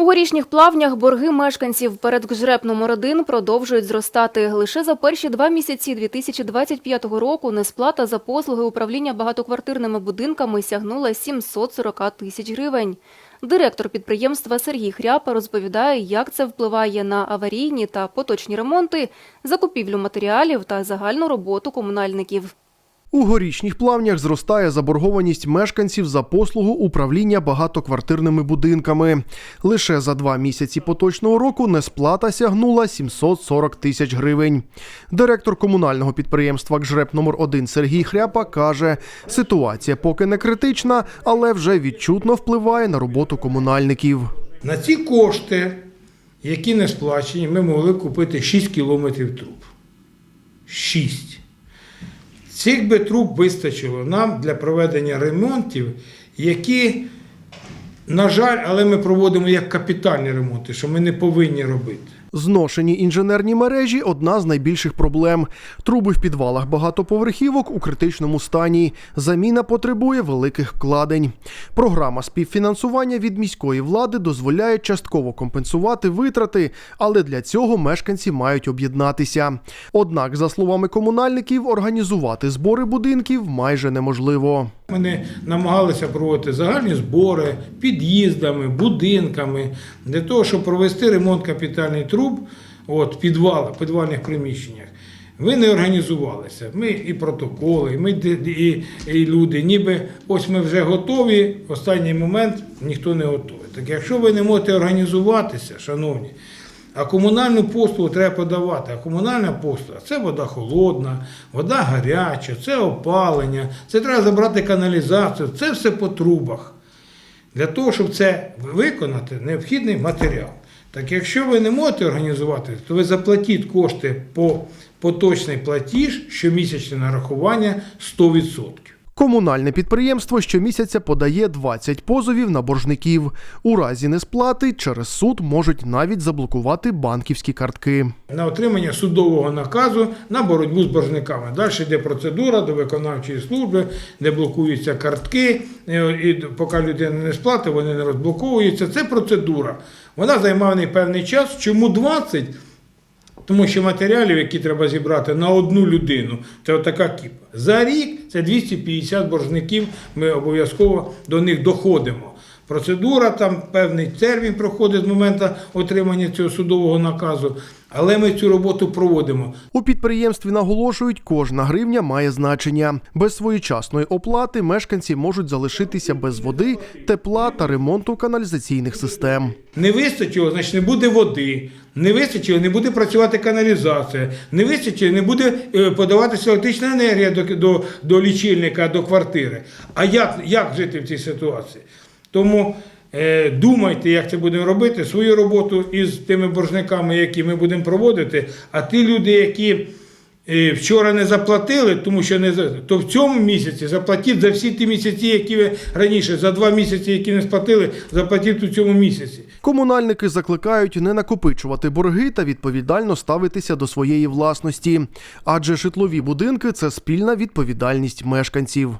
У горішніх плавнях борги мешканців перед ГЖРЕП номер 1 продовжують зростати. Лише за перші два місяці 2025 року несплата за послуги управління багатоквартирними будинками сягнула 740 тисяч гривень. Директор підприємства Сергій Хряпа розповідає, як це впливає на аварійні та поточні ремонти, закупівлю матеріалів та загальну роботу комунальників. У горішніх плавнях зростає заборгованість мешканців за послугу управління багатоквартирними будинками. Лише за два місяці поточного року несплата сягнула 740 тисяч гривень. Директор комунального підприємства ГЖРЕП номер 1 Сергій Хряпа каже, ситуація поки не критична, але вже відчутно впливає на роботу комунальників. На ці кошти, які не сплачені, ми могли купити 6 кілометрів труб. 6. Цих би труб вистачило нам для проведення ремонтів, які, на жаль, але ми проводимо як капітальні ремонти, що ми не повинні робити. Зношені інженерні мережі одна з найбільших проблем. Труби в підвалах багатоповерхівок у критичному стані. Заміна потребує великих вкладень. Програма співфінансування від міської влади дозволяє частково компенсувати витрати, але для цього мешканці мають об'єднатися. Однак, за словами комунальників, організувати збори будинків майже неможливо. Ми не намагалися проводити загальні збори під'їздами, будинками для того, щоб провести ремонт капітальних труб от, в підвалах, підвальних приміщеннях. Ви не організувалися. Ми і протоколи, і ми і, і люди, ніби ось ми вже готові. В останній момент ніхто не готовий. Так якщо ви не можете організуватися, шановні, а комунальну послугу треба подавати. А комунальна послуга це вода холодна, вода гаряча, це опалення, це треба забрати каналізацію, це все по трубах. Для того, щоб це виконати, необхідний матеріал. Так якщо ви не можете організувати, то ви заплатіть кошти по поточний платіж, щомісячне нарахування 100%. Комунальне підприємство щомісяця подає 20 позовів на боржників. У разі несплати через суд можуть навіть заблокувати банківські картки. на отримання судового наказу на боротьбу з боржниками. Далі йде процедура до виконавчої служби, де блокуються картки, е, і поки людина не сплатить, вони не розблоковуються. Це процедура. Вона займає певний час. Чому 20? Тому що матеріалів, які треба зібрати на одну людину, це отака кіпа. За рік це 250 боржників, ми обов'язково до них доходимо. Процедура, там певний термін проходить з моменту отримання цього судового наказу, але ми цю роботу проводимо. У підприємстві наголошують, кожна гривня має значення. Без своєчасної оплати мешканці можуть залишитися без води, тепла та ремонту каналізаційних систем. Не вистачило, значить не буде води, не вистачило, не буде працювати каналізація, не вистачило, не буде е, подаватися електрична енергія до, до, до лічильника, до квартири. А як, як жити в цій ситуації? Тому е, думайте, як це будемо робити, свою роботу із тими боржниками, які ми будемо проводити, а ті люди, які вчора не заплатили, тому що не то в цьому місяці заплатіть за всі ті місяці, які ви раніше, за два місяці, які не сплатили, заплатіть у цьому місяці. Комунальники закликають не накопичувати борги та відповідально ставитися до своєї власності, адже житлові будинки це спільна відповідальність мешканців.